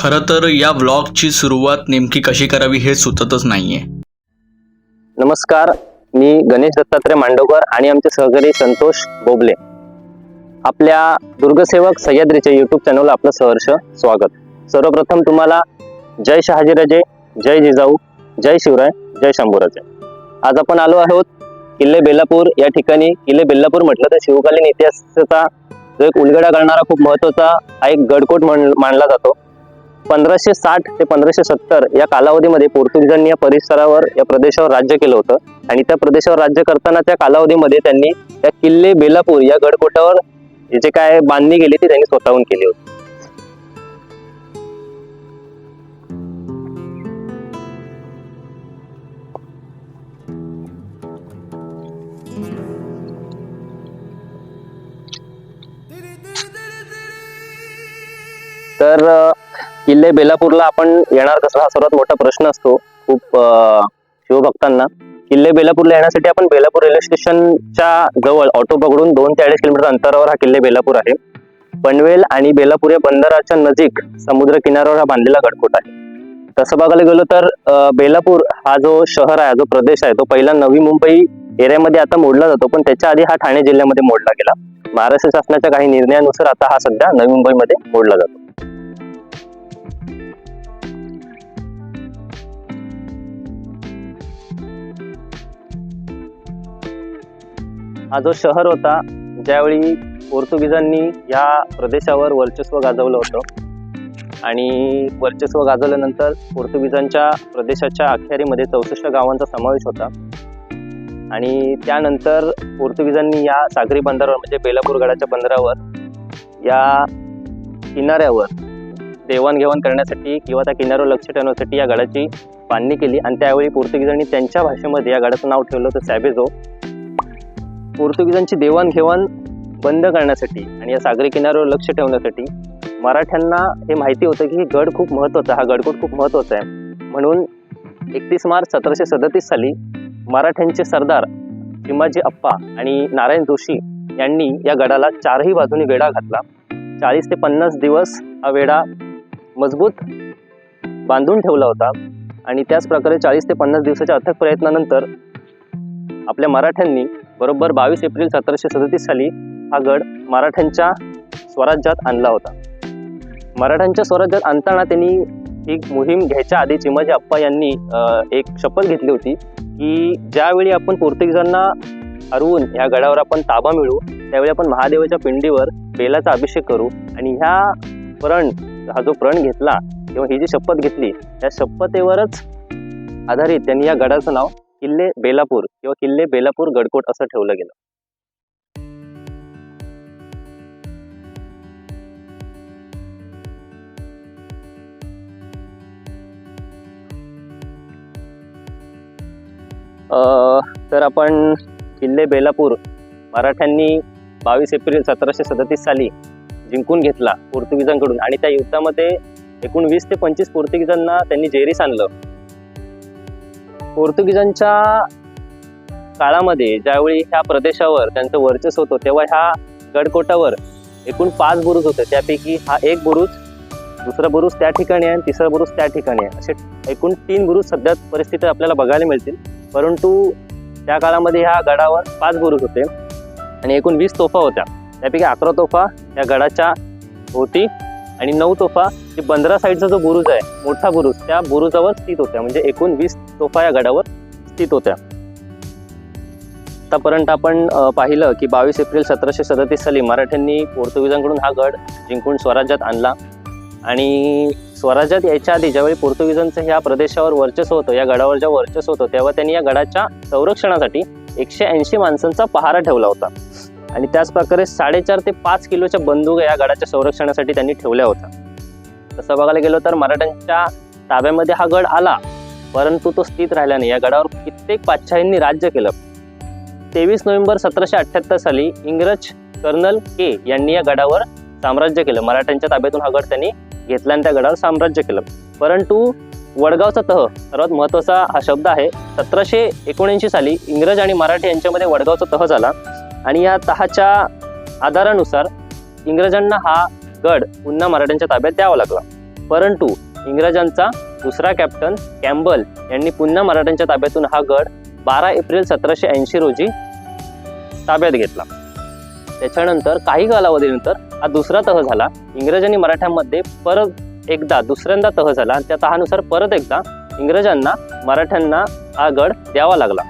खरं तर या ब्लॉगची सुरुवात नेमकी कशी करावी हे सुचतच नाहीये. नमस्कार मी गणेश दत्तात्रय मांडवकर आणि आमचे सहकारी संतोष बोबले. आपल्या दुर्गसेवक सह्याद्रीच्या युट्यूब चॅनलला आपलं सहर्ष स्वागत. सर्वप्रथम तुम्हाला जय शहाजीराजे जय जिजाऊ जय शिवराय जय शंभूराजे. आज आपण आलो आहोत किल्ले बेलापूर या ठिकाणी किल्ले बेलापूर म्हटलं तर शिवकालीन इतिहासाचा जो एक उलगडा करणारा खूप महत्त्वाचा हा एक गडकोट मान मानला जातो. पंधराशे साठ ते पंधराशे सत्तर या कालावधीमध्ये पोर्तुगीजांनी या परिसरावर या प्रदेशावर राज्य केलं होतं. आणि त्या प्रदेशावर राज्य करताना त्या कालावधीमध्ये त्यांनी त्या किल्ले बेलापूर या गडकोटावर जे काय बांधणी केली ती त्यांनी स्वतःहून केली होती. तर किल्ले बेलापूरला आपण येणार कसा? हा सर्वात मोठा प्रश्न असतो खूप शिवभक्तांना. किल्ले बेलापूरला येण्यासाठी आपण बेलापूर रेल्वे स्टेशनच्या जवळ ऑटो पकडून दोन ते अडीच किलोमीटर अंतरावर हा किल्ले बेलापूर आहे. पनवेल आणि बेलापूर या बंदराच्या नजीक समुद्र किनाऱ्यावर हा बांधलेला गडकोट आहे. तसं बघायला गेलो तर बेलापूर हा जो शहर आहे जो प्रदेश आहे तो पहिला नवी मुंबई एरियामध्ये आता मोडला जातो पण त्याच्या आधी हा ठाणे जिल्ह्यामध्ये मोडला गेला. महाराष्ट्र शासनाच्या काही निर्णयानुसार आता हा सध्या नवी मुंबईमध्ये मोडला जातो. हा जो शहर होता ज्यावेळी पोर्तुगीजांनी या प्रदेशावर वर्चस्व गाजवलं होतं आणि वर्चस्व गाजवल्यानंतर पोर्तुगीजांच्या प्रदेशाच्या अखेरीमध्ये चौसष्ट गावांचा समावेश होता. आणि त्यानंतर पोर्तुगीजांनी या सागरी बंदरावर म्हणजे बेलापूर गडाच्या बंदरावर या किनाऱ्यावर देवाणघेवाण करण्यासाठी किंवा त्या किनाऱ्यावर लक्ष ठेवण्यासाठी या गडाची बांधणी केली. आणि त्यावेळी पोर्तुगीजांनी त्यांच्या भाषेमध्ये या गडाचं नाव ठेवलं होतं सॅबेझो. पोर्तुगीजांची देवाणघेवाण बंद करण्यासाठी आणि या सागरी किनाऱ्यावर लक्ष ठेवण्यासाठी मराठ्यांना हे माहिती होतं की हे गड खूप महत्त्वाचा हा गडकोट खूप महत्त्वाचा आहे. म्हणून एकतीस मार्च सतराशे सदतीस साली मराठ्यांचे सरदार चिमाजी अप्पा आणि नारायण जोशी यांनी या गडाला चारही बाजूनी वेढा घातला. चाळीस ते पन्नास दिवस हा वेढा मजबूत बांधून ठेवला होता. आणि त्याच प्रकारे चाळीस ते पन्नास दिवसाच्या अथक प्रयत्नानंतर आपल्या मराठ्यांनी बरोबर बावीस एप्रिल सतराशे सदतीस साली हा गड मराठ्यांच्या स्वराज्यात आणला होता. मराठ्यांच्या स्वराज्यात आणताना त्यांनी एक मोहीम घ्यायच्या आधी चिमाजी अप्पा म्हणजे यांनी एक शपथ घेतली होती की ज्यावेळी आपण पोर्तुगीजांना हरवून ह्या गडावर आपण ताबा मिळवू त्यावेळी आपण महादेवाच्या पिंडीवर बेलाचा अभिषेक करू आणि ह्या प्रण हा जो प्रण घेतला किंवा ही जी शपथ घेतली त्या शपथेवरच आधारित त्यांनी या गडाचं नाव किल्ले बेलापूर किंवा किल्ले बेलापूर गडकोट असं ठेवलं गेलं. अं, तर आपण किल्ले बेलापूर मराठ्यांनी बावीस एप्रिल सतराशे सदतीस साली जिंकून घेतला पोर्तुगीजांकडून. आणि त्या युद्धामध्ये एकूण वीस ते पंचवीस पोर्तुगीजांना त्यांनी जेरीस आणलं. पोर्तुगीजांच्या काळामध्ये ज्यावेळी ह्या प्रदेशावर त्यांचं वर्चस्व होतं तेव्हा ह्या गडकोटावर एकूण पाच बुरुज होते. त्यापैकी हा एक बुरुज दुसरा बुरुज त्या ठिकाणी आहे आणि तिसरा बुरुज त्या ठिकाणी आहे. असे एकूण तीन बुरुज सध्या परिस्थिती आपल्याला बघायला मिळतील. परंतु त्या काळामध्ये ह्या गडावर पाच बुरुज होते आणि एकूण वीस तोफा होत्या. त्यापैकी अकरा तोफा या गडाच्या होती आणि नऊ तोफा जे बंदरा साईडचा जो बुरुज आहे मोठा बुरुज त्या बुरुजावर स्थित होत्या. म्हणजे एकूण वीस तोफा या गडावर स्थित होत्या. आतापर्यंत आपण पाहिलं की बावीस एप्रिल सतराशे सदतीस साली मराठ्यांनी पोर्तुगीजांकडून हा गड जिंकून स्वराज्यात आणला. आणि स्वराज्यात यायच्या आधी ज्यावेळी पोर्तुगीजांचं ह्या प्रदेशावर वर्चस्व होतं या गडावर जेव्हा वर्चस्व होतं तेव्हा त्यांनी या गडाच्या संरक्षणासाठी एकशे ऐंशी माणसांचा पहारा ठेवला होता. आणि त्याच प्रकारे साडेचार ते पाच किलोच्या बंदूक या गडाच्या संरक्षणासाठी त्यांनी ठेवल्या होत्या. तसं बघायला गेलो तर मराठ्यांच्या ताब्यामध्ये हा गड आला परंतु तो स्थित राहिला नाही. या गडावर कित्येक पातशाहींनी राज्य केलं. तेवीस नोव्हेंबर सतराशे अठ्ठ्याहत्तर साली इंग्रज कर्नल के यांनी या गडावर साम्राज्य केलं. मराठ्यांच्या ताब्यातून हा गड त्यांनी घेतला आणि त्या गडावर साम्राज्य केलं. परंतु वडगावचा तह सर्वात महत्त्वाचा हा शब्द आहे सतराशे एकोणऐंशी साली इंग्रज आणि मराठी यांच्यामध्ये वडगावचा तह झाला. आणि या तहाच्या आधारानुसार इंग्रजांना हा गड पुन्हा मराठ्यांच्या ताब्यात द्यावा लागला. परंतु इंग्रजांचा दुसरा कॅप्टन कॅम्बल यांनी पुन्हा मराठ्यांच्या ताब्यातून हा गड बारा एप्रिल सतराशे ऐंशी रोजी ताब्यात घेतला. त्याच्यानंतर काही कालावधीनंतर हा दुसरा तह झाला. इंग्रजांनी मराठ्यांमध्ये परत एकदा दुसऱ्यांदा तह झाला आणि त्या तहानुसार परत एकदा इंग्रजांना मराठ्यांना हा गड द्यावा लागला.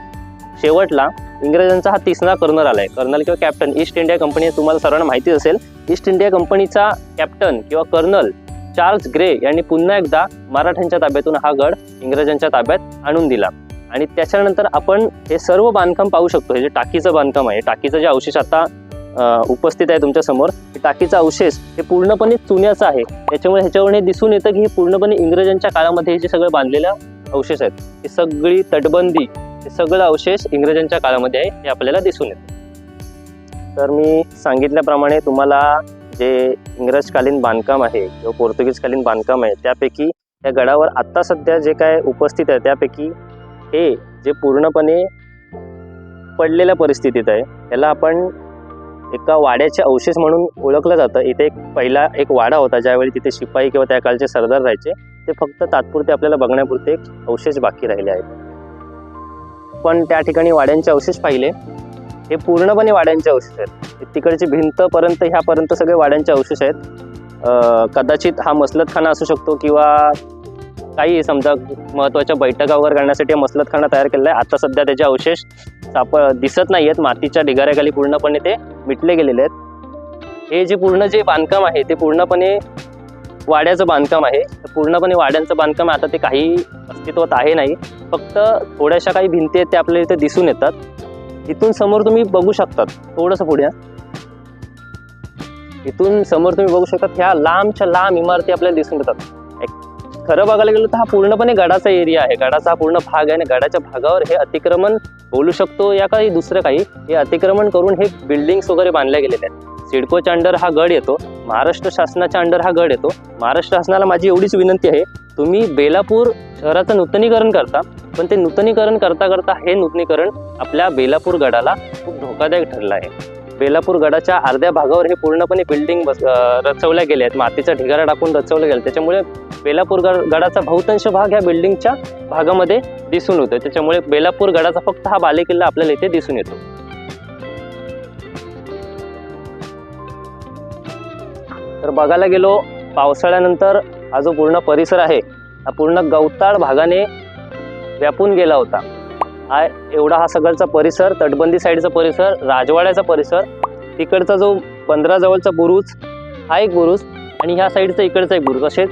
शेवटला इंग्रजांचा हा तिसरा कर्नल आलाय. कर्नल किंवा कॅप्टन ईस्ट इंडिया कंपनी तुम्हाला सर्वांना माहिती असेल. ईस्ट इंडिया कंपनीचा कॅप्टन किंवा कर्नल चार्ल्स ग्रे यांनी पुन्हा एकदा मराठ्यांच्या ताब्यातून हा गड इंग्रजांच्या ताब्यात आणून दिला. आणि त्याच्यानंतर आपण हे सर्व बांधकाम पाहू शकतो. हे जे टाकीचं बांधकाम आहे टाकीचं जे अवशेष आता उपस्थित आहे तुमच्यासमोर टाकीचा अवशेष हे पूर्णपणे चुन्याचं आहे. त्याच्यामुळे ह्याच्यावर हे दिसून येतं की हे पूर्णपणे इंग्रजांच्या काळामध्ये हे जे सगळे बांधलेलं अवशेष आहेत ही सगळी तटबंदी हे सगळं अवशेष इंग्रजांच्या काळामध्ये आहे हे आपल्याला दिसून येतं. तर मी सांगितल्याप्रमाणे तुम्हाला जे इंग्रजकालीन बांधकाम आहे किंवा पोर्तुगीजकालीन बांधकाम आहे त्यापैकी त्या गडावर आत्ता सध्या जे काय उपस्थित आहे त्यापैकी हे जे पूर्णपणे पडलेल्या परिस्थितीत आहे याला आपण एका वाड्याचे अवशेष म्हणून ओळखलं जातं. इथे एक पहिला एक वाडा होता ज्यावेळी तिथे शिपाई किंवा त्या काळचे सरदार राहायचे ते फक्त तात्पुरते आपल्याला बघण्यापुरते एक अवशेष बाकी राहिले आहेत. पण त्या ठिकाणी वाड्यांचे अवशेष पाहिले. हे पूर्णपणे वाड्यांचे अवशेष आहेत. तिकडची भिंत पर्यंत ह्यापर्यंत सगळे वाड्यांचे अवशेष आहेत. कदाचित हा मसलतखाना असू शकतो किंवा काही समजा महत्त्वाच्या बैठका वगैरे करण्यासाठी मसलतखाना तयार केलेला आहे. आता सध्या त्याचे अवशेष साप दिसत नाही आहेत मातीच्या ढिगाऱ्याखाली पूर्णपणे ते मिटले गेलेले आहेत. हे जे पूर्ण जे बांधकाम आहे ते पूर्णपणे वाड्याचं बांधकाम आहे. तर पूर्णपणे वाड्यांचं बांधकाम आता ते काही अस्तित्वात आहे नाही. फक्त थोड्याशा काही भिंती आहेत त्या आपल्याला इथे दिसून येतात. इथून समोर तुम्ही बघू शकतात. थोडंसं पुढे इथून समोर तुम्ही बघू शकतात ह्या लांबच्या लांब इमारती आपल्याला दिसून येतात. खरं बघायला गेलं तर हा पूर्णपणे गडाचा एरिया आहे. गडाचा हा पूर्ण भाग आहे आणि गडाच्या भागावर हे अतिक्रमण बोलू शकतो या काही दुसरं काही. हे अतिक्रमण करून हे बिल्डिंग्स वगैरे बांधल्या गेलेले आहेत. सिडकोच्या अंडर हा गड येतो महाराष्ट्र शासनाच्या अंडर हा गड येतो. महाराष्ट्र शासनाला माझी एवढीच विनंती आहे तुम्ही बेलापूर शहराचं नूतनीकरण करता पण ते नूतनीकरण करता करता हे नूतनीकरण आपल्या बेलापूर गडाला खूप धोकादायक ठरलं आहे. बेलापूर गडाच्या अर्ध्या भागावर हे पूर्णपणे बिल्डिंग बस रचवल्या गेल्या आहेत. मातीचा ढिगारा टाकून रचवलं गेलं. त्याच्यामुळे बेलापूर गड गडाचा बहुतांश भाग ह्या बिल्डिंगच्या भागामध्ये दिसून येतो त्याच्यामुळे बेलापूर गडाचा फक्त हा बालेकिल्ला आपल्याला इथे दिसून येतो. तर बघायला गेलो पावसाळ्यानंतर हा जो पूर्ण परिसर आहे हा पूर्ण गवताळ भागाने व्यापून गेला होता. हा एवढा हा सगळचा परिसर तटबंदी साईडचा परिसर राजवाड्याचा परिसर तिकडचा जो बंदराजवळचा बुरुज हा एक बुरुज आणि ह्या साईडचा इकडचा एक बुरुज. असे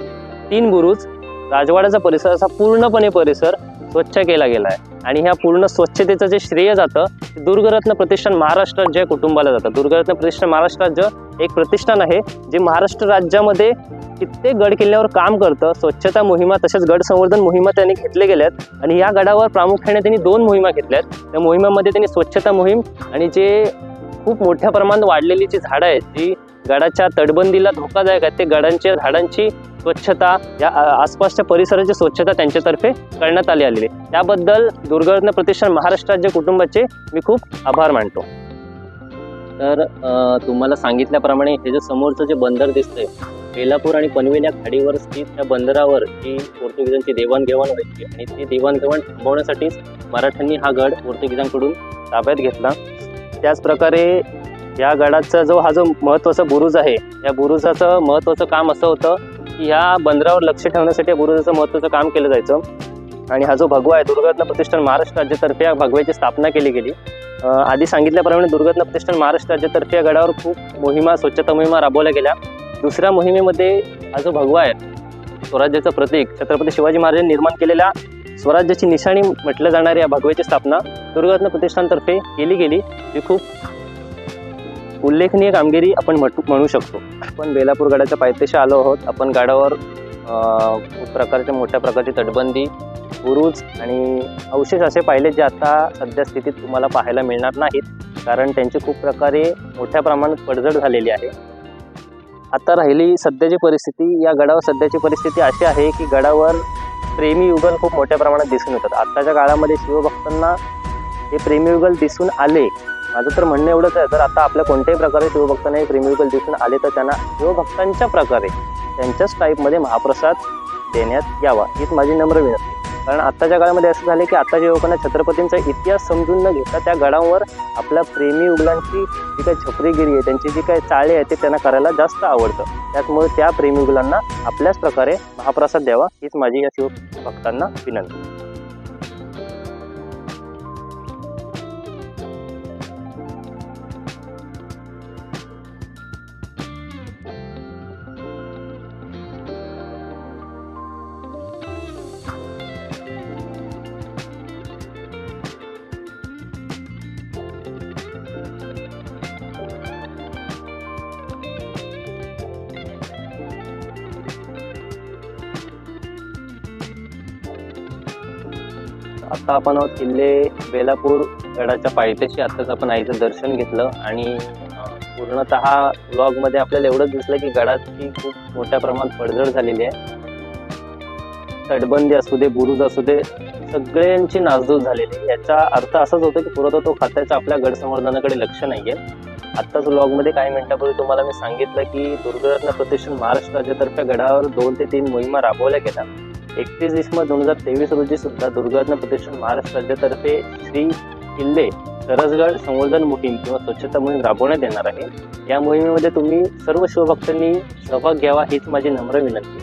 तीन बुरुज राजवाड्याचा परिसर असा पूर्णपणे परिसर स्वच्छ केला गेला आहे. आणि ह्या पूर्ण स्वच्छतेचं जे श्रेय जातं ते दुर्गरत्न प्रतिष्ठान महाराष्ट्र राज्य कुटुंबाला जातं. दुर्गरत्न प्रतिष्ठान महाराष्ट्र राज्य एक प्रतिष्ठान आहे जे महाराष्ट्र राज्यामध्ये कित्येक गड किल्ल्यावर काम करतं. स्वच्छता मोहिमा तसेच गड संवर्धन मोहिमा त्यांनी घेतले गेल्यात आणि या गडावर प्रामुख्याने त्यांनी दोन मोहिमा घेतल्यात. त्या मोहिमामध्ये त्यांनी स्वच्छता मोहीम आणि जे खूप मोठ्या प्रमाणात वाढलेली जी झाडं आहेत जी गडाच्या तटबंदीला धोकादायक आहेत ते गडांच्या झाडांची स्वच्छता या आसपासच्या परिसराची स्वच्छता त्यांच्यातर्फे करण्यात आली आलेली आहे. त्याबद्दल दुर्गरत्न प्रतिष्ठान महाराष्ट्र राज्य कुटुंबाचे मी खूप आभार मानतो. तर तुम्हाला सांगितल्याप्रमाणे हे जे समोरचं जे बंदर दिसतंय बेलापूर आणि पनवेल या खाडीवर स्थित त्या बंदरावर जी पोर्तुगीजांची देवाणघेवाण व्हायची आणि ती देवाणघेवाण थांबवण्यासाठीच मराठ्यांनी हा गड पोर्तुगीजांकडून ताब्यात घेतला. त्याचप्रकारे या गडाचा जो हा जो महत्त्वाचा बुरुज आहे या बुरुजाचं महत्त्वाचं काम असं होतं की ह्या बंदरावर लक्ष ठेवण्यासाठी या बुरुजाचं महत्त्वाचं काम केलं जायचं. आणि हा जो भगवा आहे दुर्गरत्न प्रतिष्ठान महाराष्ट्र राज्यातर्फे या भगव्याची स्थापना केली गेली. आधी सांगितल्याप्रमाणे दुर्गरत्न प्रतिष्ठान महाराष्ट्र राज्यातर्फे या गडावर खूप मोहिमा स्वच्छता मोहिमा राबवल्या गेल्या. दुसऱ्या मोहिमेमध्ये हा जो भगवा आहे स्वराज्याचं प्रतीक छत्रपती शिवाजी महाराजांनी निर्माण केलेल्या स्वराज्याची निशाणी म्हटलं जाणारी या भगव्याची स्थापना दुर्गरत्न प्रतिष्ठानतर्फे केली गेली. ही खूप उल्लेखनीय कामगिरी आपण म्हटू म्हणू शकतो. आपण बेलापूर गडाच्या पायथ्याशी आलो आहोत. आपण गडावर खूप प्रकारच्या मोठ्या प्रकारची तटबंदी बुरुज आणि अवशेष असे पाहिले जे आता सध्या स्थितीत तुम्हाला पाहायला मिळणार नाहीत. कारण त्यांची खूप प्रकारे मोठ्या प्रमाणात पडझड झालेली आहे. आता राहिली सध्याची परिस्थिती. या गडावर सध्याची परिस्थिती अशी आहे की गडावर प्रेमी युगल खूप मोठ्या प्रमाणात दिसून येतात. आत्ताच्या काळामध्ये शिवभक्तांना हे प्रेमी युगल दिसून आले. माझं तर म्हणणं एवढंच आहे तर आता आपल्या कोणत्याही प्रकारे शिवभक्तांना हे प्रेमी दिसून आले तर त्यांना शिवभक्तांच्या प्रकारे त्यांच्याच टाईपमध्ये महाप्रसाद देण्यात यावा हीच माझी नम्र विनंती. कारण आत्ताच्या काळामध्ये असं झालं की आत्ताच्या युवकांना छत्रपतींचा इतिहास समजून न घेता त्या गडांवर आपल्या प्रेमी उगलांची जी काही छपरीगिरी आहे त्यांची जी काही चाळे आहे ते त्यांना करायला जास्त आवडतं. त्याचमुळे त्या प्रेमी उगलांना आपल्याच प्रकारे महाप्रसाद द्यावा हीच माझी या शिवभक्तांना विनंती. आता आपण आहोत किल्ले बेलापूर गडाच्या पायथ्याशी. आताच आपण आईचं दर्शन घेतलं आणि पूर्णत पूर्णतः व्लॉगमध्ये आपल्याला एवढंच दिसलं की गडाची खूप मोठ्या प्रमाणात पडझड झालेली आहे. तटबंदी असू दे बुरुज असू दे सगळ्यांची नासधूस झालेली याचा अर्थ असाच होतो की पुरातत्व खात्याचं आपल्या गड संवर्धनाकडे लक्ष नाहीये. आत्ताच व्लॉगमध्ये काही मिनिटापूर्वी तुम्हाला मी सांगितलं की दुर्गरत्न प्रतिष्ठान महाराष्ट्र राज्यातर्फे गडावर दोन ते तीन मोहिमा राबवल्या गेल्या. एकतीस डिसेंबर दोन हजार तेवीस रोजी सुद्धा दुर्घटना प्रतिष्ठान महाराष्ट्र राज्यातर्फे श्री किल्ले सरसगड संवर्धन मोहीम किंवा स्वच्छता मोहीम राबवण्यात येणार आहे. या मोहिमेमध्ये तुम्ही सर्व शिवभक्तांनी सहभाग घ्यावा हीच माझी नम्र विनंती.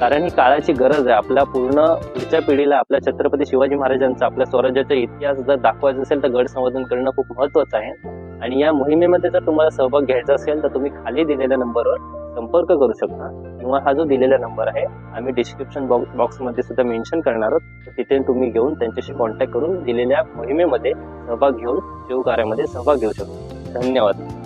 कारण ही काळाची गरज आहे. आपल्या पूर्ण पुढच्या पिढीला आपल्या छत्रपती शिवाजी महाराजांचा आपल्या स्वराज्याचा इतिहास जर दाखवायचा असेल तर गड संवर्धन करणं खूप महत्त्वाचं आहे. आणि या मोहिमेमध्ये जर तुम्हाला सहभाग घ्यायचा असेल तर तुम्ही खाली दिलेल्या नंबरवर संपर्क करू शकता. किंवा हा जो दिलेला नंबर आहे आम्ही डिस्क्रिप्शन बॉक्स बॉक्समध्ये सुद्धा मेन्शन करणार आहोत. तिथे तुम्ही घेऊन त्यांच्याशी कॉन्टॅक्ट करून दिलेल्या मोहिमेमध्ये सहभाग घेऊन शिवकार्यामध्ये सहभाग घेऊ शकता. धन्यवाद.